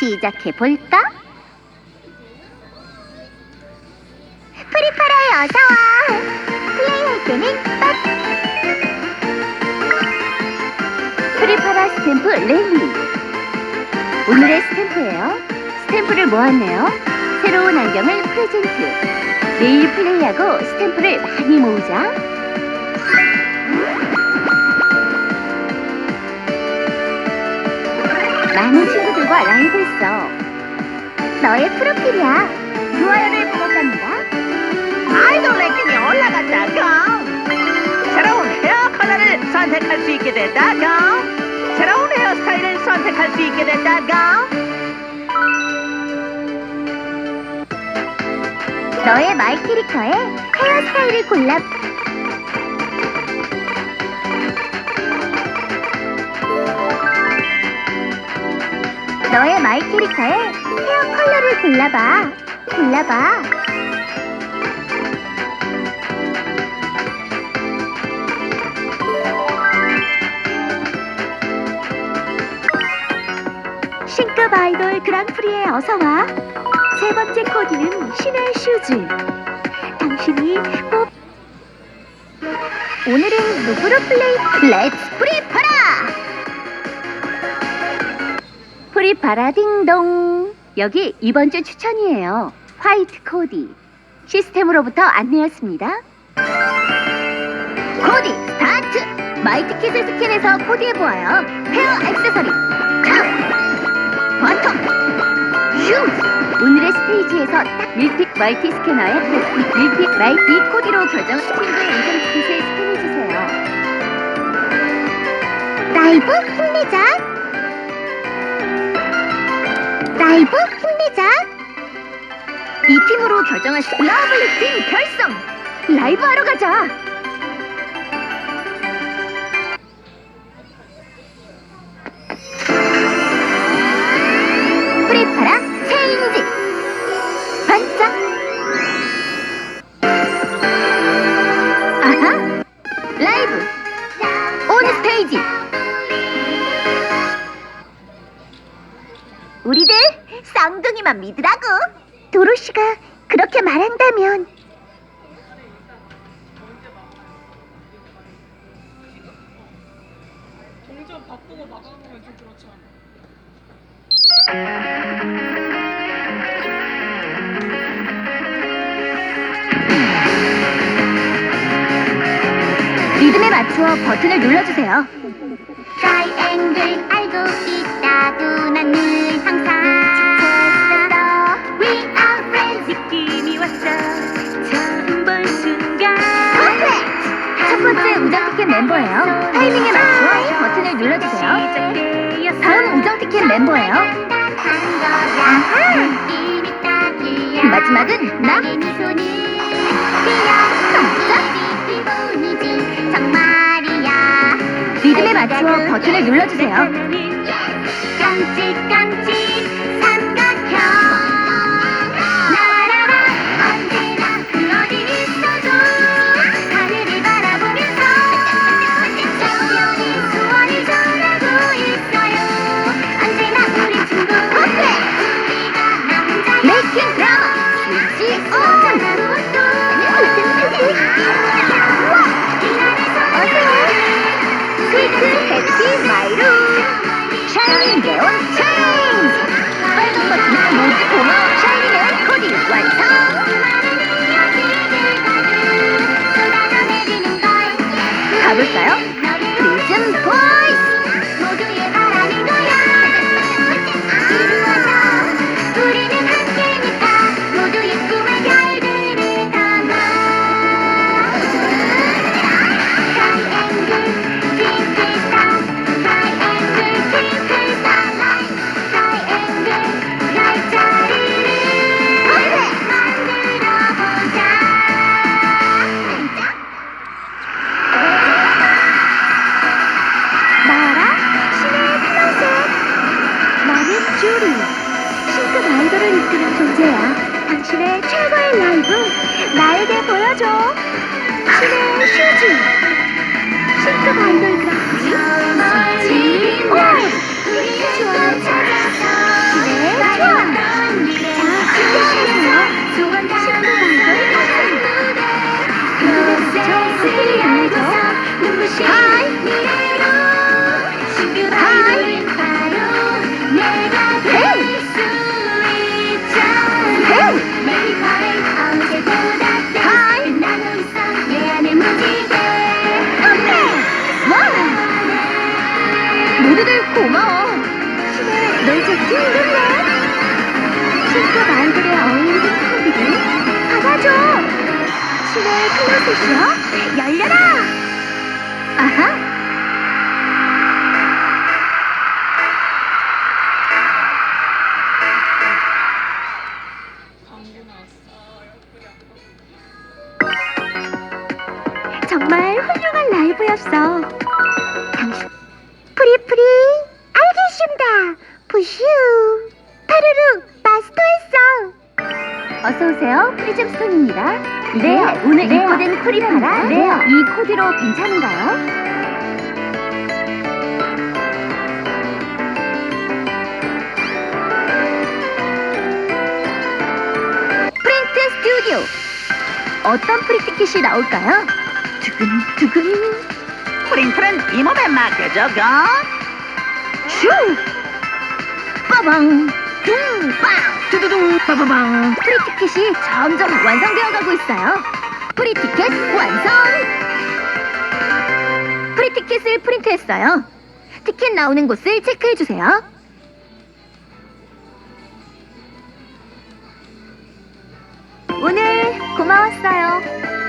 시작해 볼까? 프리파라에 어서 와. 플레이할 때는 빡. 프리파라 스탬프 랠리. 오늘의 스탬프예요. 스탬프를 모았네요. 새로운 안경을 프레젠트. 내일 플레이하고 스탬프를 많이 모으자. 라이브 했어. 너의 프로필이야. 좋아요를 받았답니다. 아이돌 랭킹이 올라갔다고 새로운 헤어 컬러를 선택할 수 있게 됐다고 새로운 헤어스타일을 선택할 수 있게 됐다고 너의 마이 캐릭터의 헤어스타일을 골라. 너의 마이 캐릭터의 헤어 컬러를 골라봐. 골라봐. 신급 아이돌 그랑프리에 어서 와. 세 번째 코디는 신의 슈즈. 당신이 뽑. 오늘은 누구로 플레이? 렛츠 프리 파라! 프리파라 딩동. 여기 이번 주 추천이에요. 화이트 코디. 시스템으로부터 안내였습니다. 코디 스타트! 마이티켓을 스캔해서 코디해 보아요. 헤어 액세서리. 탑! 버터! 슈즈! 오늘의 스테이지에서 딱 밀픽 멀티 밀픽 라이트 이 코디로 결정 친구의 인생 티켓을 스캔 결정하시 러블리 팀 결성! 라이브 하러 가자! 프리파라 체인지. 반짝. 아하. 라이브. 온 스테이지. 우리들 쌍둥이만 믿으라고. 도로시가 그렇게 말한다면. 동전 바꾸고 나가보면 좀 그렇지 않아? 리듬에 맞추어 버튼을 눌러주세요. 트라이앵글 알고 있 멤버예요. 타이밍에 맞추어 버튼을 눌러주세요. 다음 우정 티켓 멤버예요. 아하! 마지막은 나. 리듬에 맞추어 버튼을 눌러주세요. 깜찍깜찍 당신의 최고의 라이브 나에게 보여줘. 신의 슈즈 신급 아이돌 그랑 의 클로셋이요? 열려라! 아하! 정말 훌륭한 라이브였어. 당신 프리프리 알겠습니다. 부슈 파르르 마스터했어. 어서 오세요. 프리즘스톤입니다. 네, 오늘 입고된 쿠리파라. 네, 이 코디로 괜찮은가요? 프린트 스튜디오. 어떤 프리티켓이 나올까요? 두근두근. 프린트는 이 몸에 맡겨줘, 고! 슈! 빠방! 둥 빵! 두두둥! 빠바방! 프리티켓이 점점 완성되어 가고 있어요. 프리티켓 완성! 프리티켓을 프린트했어요. 티켓 나오는 곳을 체크해주세요. 오늘 고마웠어요.